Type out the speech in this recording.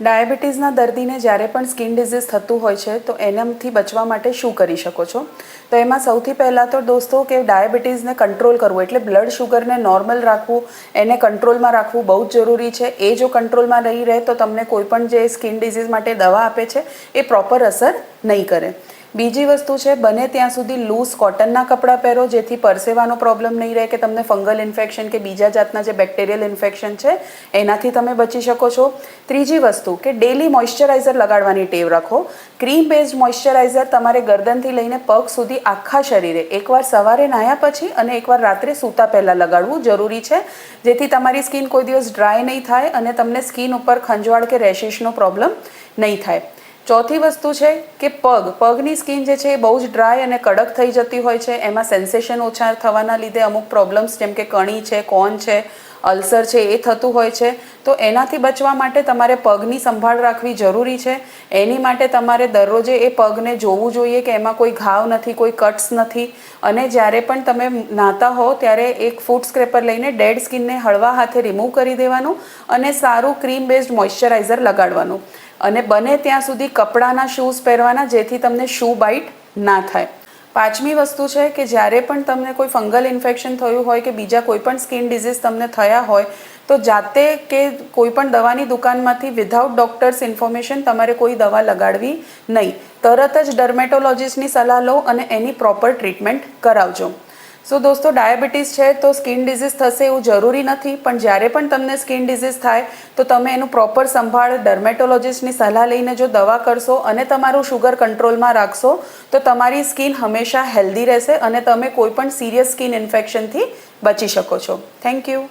ડાયાબિટીસના દર્દીને જ્યારે પણ સ્કિન ડિઝીઝ થતું હોય છે, તો એનાથી બચવા માટે શું કરી શકો છો? તો એમાં સૌથી પહેલાં તો દોસ્તો કે ડાયાબિટીસને કંટ્રોલ કરવું, એટલે બ્લડ શુગરને નોર્મલ રાખવું, એને કંટ્રોલમાં રાખવું બહુ જ જરૂરી છે. એ જો કંટ્રોલમાં રહી રહે, તો તમને કોઈપણ જે સ્કિન ડિઝીઝ માટે દવા આપે છે, એ પ્રોપર અસર નહીં કરે. બીજી વસ્તુ છે, બને ત્યાં સુધી લૂઝ કોટનના કપડાં પહેરો, જેથી પરસેવાનો પ્રોબ્લેમ નહીં રહે કે તમને ફંગલ ઇન્ફેક્શન કે બીજા જાતના જે બેક્ટેરિયલ ઇન્ફેક્શન છે, એનાથી તમે બચી શકો છો. ત્રીજી વસ્તુ કે ડેલી મોઇશ્ચરાઇઝર લગાડવાની ટેવ રાખો. ક્રીમ બેઝડ મોઇશ્ચરાઇઝર તમારે ગરદનથી લઈને પગ સુધી આખા શરીરે એકવાર સવારે નાહ્યા પછી અને એકવાર રાત્રે સૂતા પહેલાં લગાડવું જરૂરી છે, જેથી તમારી સ્કિન કોઈ દિવસ ડ્રાય નહીં થાય અને તમને સ્કિન ઉપર ખંજવાળ કે રેશિસનો પ્રોબ્લેમ નહીં થાય. ચોથી વસ્તુ છે કે પગ. પગની સ્કિન જે છે એ બહુ જ ડ્રાય અને કડક થઈ જતી હોય છે. એમાં સેન્સેશન ઓછા થવાના લીધે અમુક પ્રોબ્લેમ્સ જેમ કે કણી છે, કોન છે, અલ્સર છે એ થતું હોય છે. તો એનાથી બચવા માટે તમારે પગની સંભાળ રાખવી જરૂરી છે. એની માટે તમારે દરરોજે એ પગને જોવું જોઈએ કે એમાં કોઈ ઘાવ નથી, કોઈ કટ્સ નથી. અને જ્યારે પણ તમે નાતા હો ત્યારે એક ફૂડ સ્ક્રેપર લઈને ડેડ સ્કિનને હળવા હાથે રિમૂવ કરી દેવાનું અને સારું ક્રીમ બેઝડ મોઇશ્ચરાઇઝર લગાડવાનું. અને બને ત્યાં સુધી કપડાના શૂઝ પહેરવાના જેથી તમને શૂ બાઇટ ના થાય. પાંચમી વસ્તુ છે કે જ્યારે પણ તમને કોઈ ફંગલ ઇન્ફેક્શન થયું હોય કે બીજા કોઈ પણ સ્કિન ડિઝીઝ તમને થયા હોય, તો જાતે કે કોઈ પણ દવાની દુકાનમાંથી વિધાઉટ ડોક્ટર્સ ઇન્ફોર્મેશન તમારે કોઈ દવા લગાડવી નહીં. તરત જ ડર્મેટોલોજીસ્ટની સલાહ લો અને એની પ્રોપર ટ્રીટમેન્ટ કરાવજો. સો દોસ્તો, ડાયાબિટીસ છે તો સ્કિન ડિઝીઝ થશે એવું જરૂરી નથી, પણ જ્યારે પણ તમને સ્કિન ડિઝીઝ થાય, તો તમે એનું પ્રોપર સંભાળ ડર્મેટોલોજીસ્ટની સલાહ લઈને જો દવા કરશો અને તમારું શુગર કંટ્રોલમાં રાખશો, તો તમારી સ્કિન હંમેશા હેલ્ધી રહેશે અને તમે કોઈ પણ સિરિયસ સ્કિન ઇન્ફેક્શનથી બચી શકો છો. Thank you.